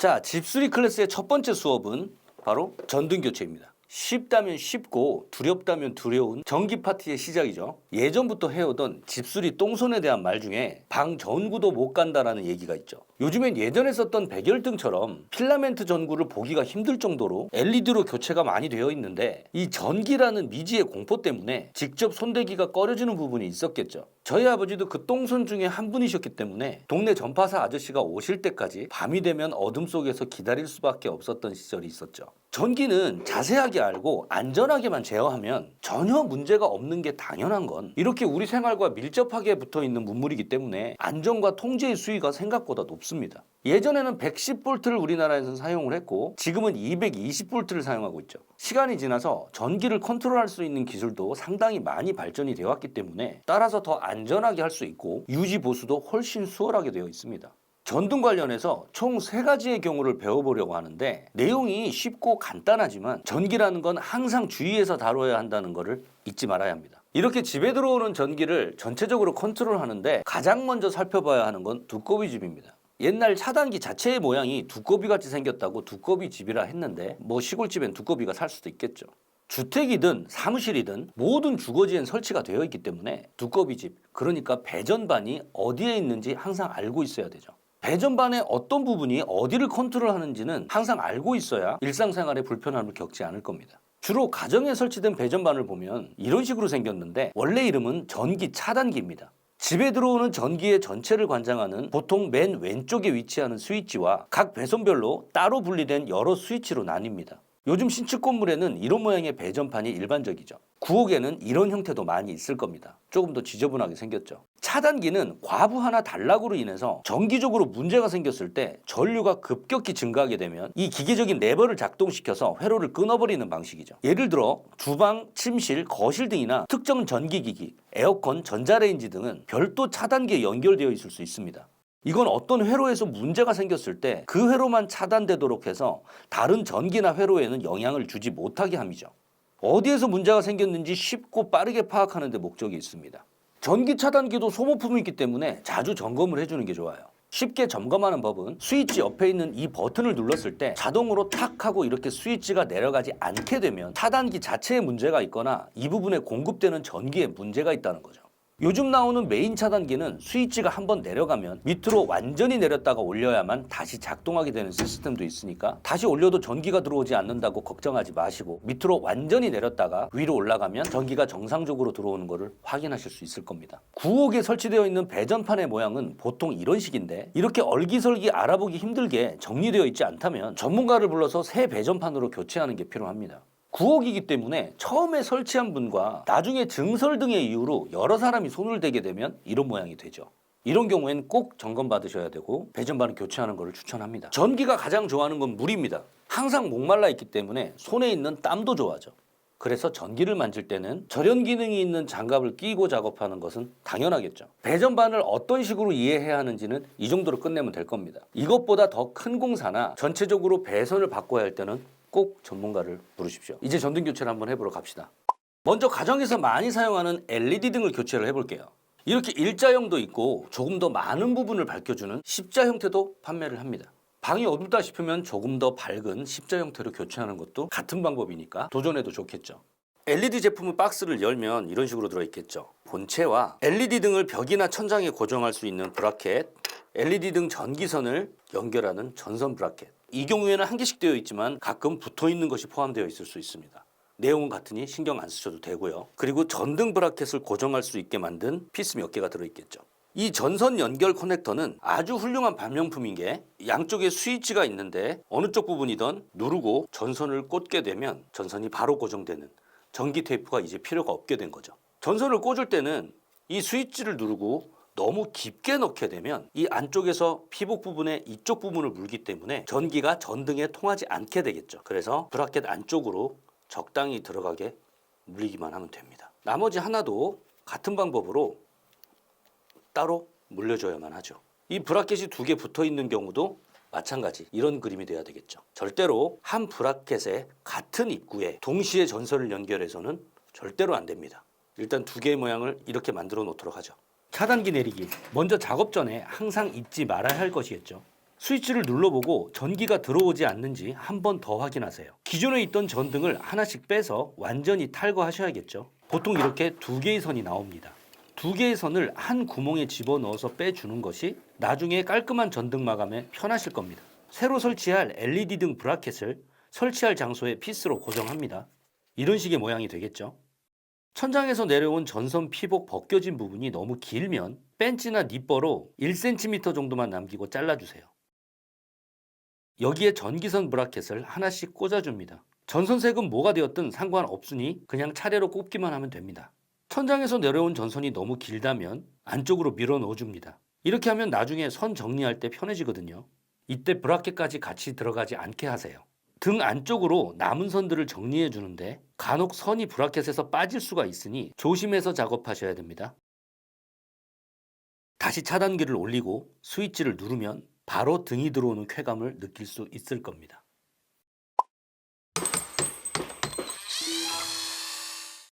자, 집수리 클래스의 첫 번째 수업은 바로 전등 교체입니다. 쉽다면 쉽고 두렵다면 두려운 전기 파티의 시작이죠. 예전부터 해오던 집수리 똥손에 대한 말 중에 방 전구도 못 간다라는 얘기가 있죠. 요즘엔 예전에 썼던 백열등처럼 필라멘트 전구를 보기가 힘들 정도로 LED로 교체가 많이 되어 있는데 이 전기라는 미지의 공포 때문에 직접 손대기가 꺼려지는 부분이 있었겠죠. 저희 아버지도 그 똥손 중에 한 분이셨기 때문에 동네 전파사 아저씨가 오실 때까지 밤이 되면 어둠 속에서 기다릴 수밖에 없었던 시절이 있었죠. 전기는 자세하게 알고 안전하게만 제어하면 전혀 문제가 없는 게 당연한 건 이렇게 우리 생활과 밀접하게 붙어 있는 문물이기 때문에 안전과 통제의 수위가 생각보다 높습니다. 예전에는 110V를 우리나라에서 사용을 했고 지금은 220V를 사용하고 있죠. 시간이 지나서 전기를 컨트롤할 수 있는 기술도 상당히 많이 발전이 되어 왔기 때문에 따라서 더 안전하게 할 수 있고 유지 보수도 훨씬 수월하게 되어 있습니다. 전등 관련해서 총 세 가지의 경우를 배워보려고 하는데 내용이 쉽고 간단하지만 전기라는 건 항상 주의해서 다뤄야 한다는 것을 잊지 말아야 합니다. 이렇게 집에 들어오는 전기를 전체적으로 컨트롤하는데 가장 먼저 살펴봐야 하는 건 두꺼비 집입니다. 옛날 차단기 자체의 모양이 두꺼비 같이 생겼다고 두꺼비 집이라 했는데 뭐 시골집엔 두꺼비가 살 수도 있겠죠. 주택이든 사무실이든 모든 주거지엔 설치가 되어 있기 때문에 두꺼비 집 그러니까 배전반이 어디에 있는지 항상 알고 있어야 되죠. 배전반의 어떤 부분이 어디를 컨트롤하는지는 항상 알고 있어야 일상생활에 불편함을 겪지 않을 겁니다. 주로 가정에 설치된 배전반을 보면 이런 식으로 생겼는데 원래 이름은 전기 차단기입니다. 집에 들어오는 전기의 전체를 관장하는 보통 맨 왼쪽에 위치하는 스위치와 각 배선별로 따로 분리된 여러 스위치로 나뉩니다. 요즘 신축 건물에는 이런 모양의 배전판이 일반적이죠. 구옥에는 이런 형태도 많이 있을 겁니다. 조금 더 지저분하게 생겼죠. 차단기는 과부 하나 단락으로 인해서 정기적으로 문제가 생겼을 때 전류가 급격히 증가하게 되면 이 기계적인 레버를 작동시켜서 회로를 끊어버리는 방식이죠. 예를 들어 주방, 침실, 거실 등이나 특정 전기기기, 에어컨, 전자레인지 등은 별도 차단기에 연결되어 있을 수 있습니다. 이건 어떤 회로에서 문제가 생겼을 때 그 회로만 차단되도록 해서 다른 전기나 회로에는 영향을 주지 못하게 함이죠. 어디에서 문제가 생겼는지 쉽고 빠르게 파악하는 데 목적이 있습니다. 전기 차단기도 소모품이기 때문에 자주 점검을 해주는 게 좋아요. 쉽게 점검하는 법은 스위치 옆에 있는 이 버튼을 눌렀을 때 자동으로 탁 하고 이렇게 스위치가 내려가지 않게 되면 차단기 자체에 문제가 있거나 이 부분에 공급되는 전기에 문제가 있다는 거죠. 요즘 나오는 메인 차단기는 스위치가 한번 내려가면 밑으로 완전히 내렸다가 올려야만 다시 작동하게 되는 시스템도 있으니까 다시 올려도 전기가 들어오지 않는다고 걱정하지 마시고 밑으로 완전히 내렸다가 위로 올라가면 전기가 정상적으로 들어오는 것을 확인하실 수 있을 겁니다. 구옥에 설치되어 있는 배전판의 모양은 보통 이런 식인데 이렇게 얼기설기 알아보기 힘들게 정리되어 있지 않다면 전문가를 불러서 새 배전판으로 교체하는 게 필요합니다. 구옥이기 때문에 처음에 설치한 분과 나중에 증설 등의 이유로 여러 사람이 손을 대게 되면 이런 모양이 되죠. 이런 경우엔 꼭 점검 받으셔야 되고 배전반을 교체하는 것을 추천합니다. 전기가 가장 좋아하는 건 물입니다. 항상 목말라 있기 때문에 손에 있는 땀도 좋아하죠. 그래서 전기를 만질 때는 절연 기능이 있는 장갑을 끼고 작업하는 것은 당연하겠죠. 배전반을 어떤 식으로 이해해야 하는지는 이 정도로 끝내면 될 겁니다. 이것보다 더 큰 공사나 전체적으로 배선을 바꿔야 할 때는 꼭 전문가를 부르십시오. 이제 전등 교체를 한번 해보러 갑시다. 먼저 가정에서 많이 사용하는 LED 등을 교체를 해볼게요. 이렇게 일자형도 있고 조금 더 많은 부분을 밝혀주는 십자 형태도 판매를 합니다. 방이 어둡다 싶으면 조금 더 밝은 십자 형태로 교체하는 것도 같은 방법이니까 도전해도 좋겠죠. LED 제품의 박스를 열면 이런 식으로 들어있겠죠. 본체와 LED 등을 벽이나 천장에 고정할 수 있는 브라켓, LED 등 전기선을 연결하는 전선 브라켓. 이 경우에는 한 개씩 되어 있지만 가끔 붙어 있는 것이 포함되어 있을 수 있습니다. 내용은 같으니 신경 안 쓰셔도 되고요. 그리고 전등 브라켓을 고정할 수 있게 만든 피스 몇 개가 들어있겠죠. 이 전선 연결 커넥터는 아주 훌륭한 발명품인 게 양쪽에 스위치가 있는데 어느 쪽 부분이든 누르고 전선을 꽂게 되면 전선이 바로 고정되는 전기 테이프가 이제 필요가 없게 된 거죠. 전선을 꽂을 때는 이 스위치를 누르고 너무 깊게 넣게 되면 이 안쪽에서 피복 부분에 이쪽 부분을 물기 때문에 전기가 전등에 통하지 않게 되겠죠. 그래서 브라켓 안쪽으로 적당히 들어가게 물리기만 하면 됩니다. 나머지 하나도 같은 방법으로 따로 물려줘야만 하죠. 이 브라켓이 두 개 붙어 있는 경우도 마찬가지 이런 그림이 돼야 되겠죠. 절대로 한 브라켓에 같은 입구에 동시에 전선을 연결해서는 절대로 안 됩니다. 일단 두 개의 모양을 이렇게 만들어 놓도록 하죠. 차단기 내리기. 먼저 작업 전에 항상 잊지 말아야 할 것이겠죠. 스위치를 눌러보고 전기가 들어오지 않는지 한 번 더 확인하세요. 기존에 있던 전등을 하나씩 빼서 완전히 탈거하셔야겠죠. 보통 이렇게 두 개의 선이 나옵니다. 두 개의 선을 한 구멍에 집어넣어서 빼주는 것이 나중에 깔끔한 전등 마감에 편하실 겁니다. 새로 설치할 LED 등 브라켓을 설치할 장소에 피스로 고정합니다. 이런 식의 모양이 되겠죠. 천장에서 내려온 전선 피복 벗겨진 부분이 너무 길면 벤치나 니퍼로 1cm 정도만 남기고 잘라주세요. 여기에 전기선 브라켓을 하나씩 꽂아줍니다. 전선색은 뭐가 되었든 상관없으니 그냥 차례로 꼽기만 하면 됩니다. 천장에서 내려온 전선이 너무 길다면 안쪽으로 밀어 넣어줍니다. 이렇게 하면 나중에 선 정리할 때 편해지거든요. 이때 브라켓까지 같이 들어가지 않게 하세요. 등 안쪽으로 남은 선들을 정리해 주는데 간혹 선이 브라켓에서 빠질 수가 있으니 조심해서 작업하셔야 됩니다. 다시 차단기를 올리고 스위치를 누르면 바로 등이 들어오는 쾌감을 느낄 수 있을 겁니다.